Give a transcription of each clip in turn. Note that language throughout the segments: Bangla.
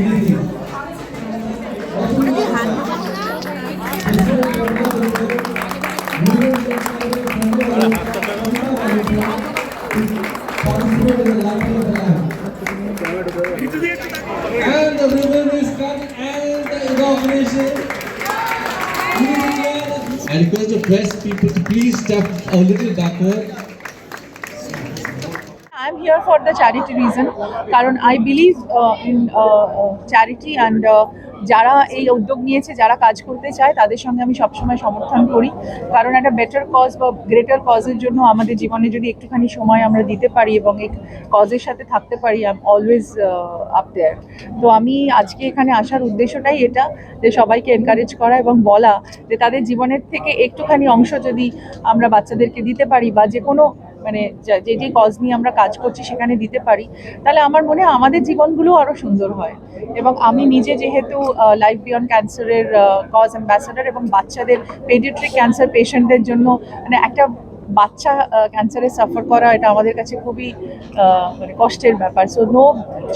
And the ribbon is cut and the inauguration. I request the press people to please step a little backward. I'm here for the charity reason, কারণ I believe in charity and যারা এই উদ্যোগ নিয়েছে, যারা কাজ করতে চায়, তাদের সঙ্গে আমি সবসময় সমর্থন করি। কারণ একটা বেটার কজ বা গ্রেটার কজের জন্য আমাদের জীবনে যদি একটুখানি সময় আমরা দিতে পারি এবং এই কজের সাথে থাকতে পারি I am always up there তো আমি আজকে এখানে আসার উদ্দেশ্যটাই এটা, যে সবাইকে এনকারেজ করা এবং বলা যে তাদের জীবনের থেকে একটুখানি অংশ যদি আমরা বাচ্চাদেরকে দিতে পারি বা যে কোনো মানে যে যে কজ নিয়ে আমরা কাজ করছি সেখানে দিতে পারি। তাহলে আমার মনে হয় আমাদের জীবনগুলো আরও সুন্দর হয়। এবং আমি নিজে যেহেতু লাইফ বিয়ন ক্যান্সারের কজ অ্যাম্বাসাডার এবং বাচ্চাদের পেডিট্রিক ক্যান্সার পেশেন্টদের জন্য মানে একটা বাচ্চা ক্যান্সারে সাফার করা, এটা আমাদের কাছে খুবই মানে কষ্টের ব্যাপার। So no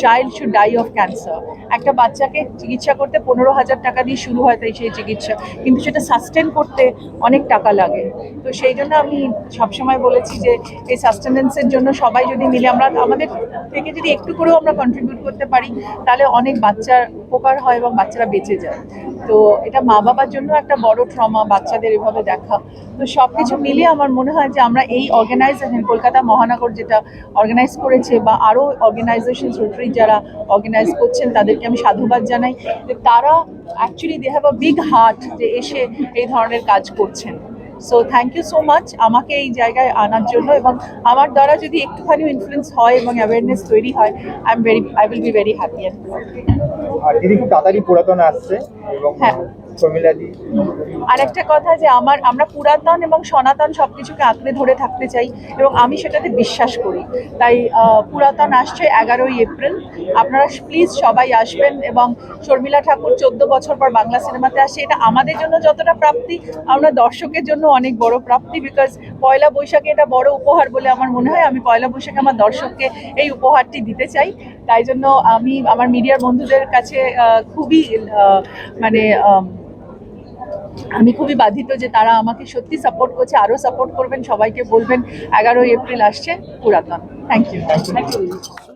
child should die of cancer একটা বাচ্চাকে চিকিৎসা করতে পনেরো হাজার টাকা দিয়ে শুরু হয় তাই সেই চিকিৎসা। কিন্তু সেটা সাস্টেন করতে অনেক টাকা লাগে। তো সেই জন্য আমি সবসময় বলেছি যে, এই সাস্টেনেন্সের জন্য সবাই যদি মিলে আমরা, আমাদের থেকে যদি একটু করেও আমরা কন্ট্রিবিউট করতে পারি, তাহলে অনেক বাচ্চার উপকার হয় এবং বাচ্চারা বেঁচে যায়। তো এটা মা বাবার জন্য একটা বড় ট্রমা বাচ্চাদের এভাবে দেখা। তো সব কিছু মিলিয়ে আমার মনে হয় যে আমরা এই অর্গানাইজেশন কলকাতা মহানগর যেটা অর্গানাইজ করেছে বা আরও অর্গানাইজেশন রোটারি যারা অর্গানাইজ করছেন তাদেরকে আমি সাধুবাদ জানাই যে তারা actually they have a big heart যে এসে এই ধরনের কাজ করছেন so thank you so much আমাকে এই জায়গায় আনার জন্য এবং আমার দ্বারা যদি একটুখানি ইনফ্লুয়েন্স হয় এবং অ্যাওয়ারনেস তৈরি হয় I am very I will be very happy and দিদি খুব তাড়াতাড়ি পুরাতন আসছে হ্যাঁ। আর একটা কথা যে আমার, আমরা পুরাতন এবং সনাতন সবকিছুকে আঁকড়ে ধরে থাকতে চাই এবং আমি সেটাতে বিশ্বাস করি। তাই পুরাতন আসছে এগারোই এপ্রিল। আপনারা প্লিজ সবাই আসবেন এবং শর্মিলা ঠাকুর চোদ্দ বছর পর বাংলা সিনেমাতে আসে। এটা আমাদের জন্য যতটা প্রাপ্তি, আমরা দর্শকের জন্য অনেক বড় প্রাপ্তি বিকজ পয়লা বৈশাখে এটা বড় উপহার বলে আমার মনে হয়। আমি পয়লা বৈশাখে আমার দর্শককে এই উপহারটি দিতে চাই। তাই জন্য আমি, আমার মিডিয়ার বন্ধুদের কাছে খুবই মানে আম, খুবই বাধিত যে তারা আমাকে সত্যি সাপোর্ট করছে আরও সাপোর্ট করবেন সবাইকে বলবেন এগারোই এপ্রিল আসছে পুরাতন। Thank you thank you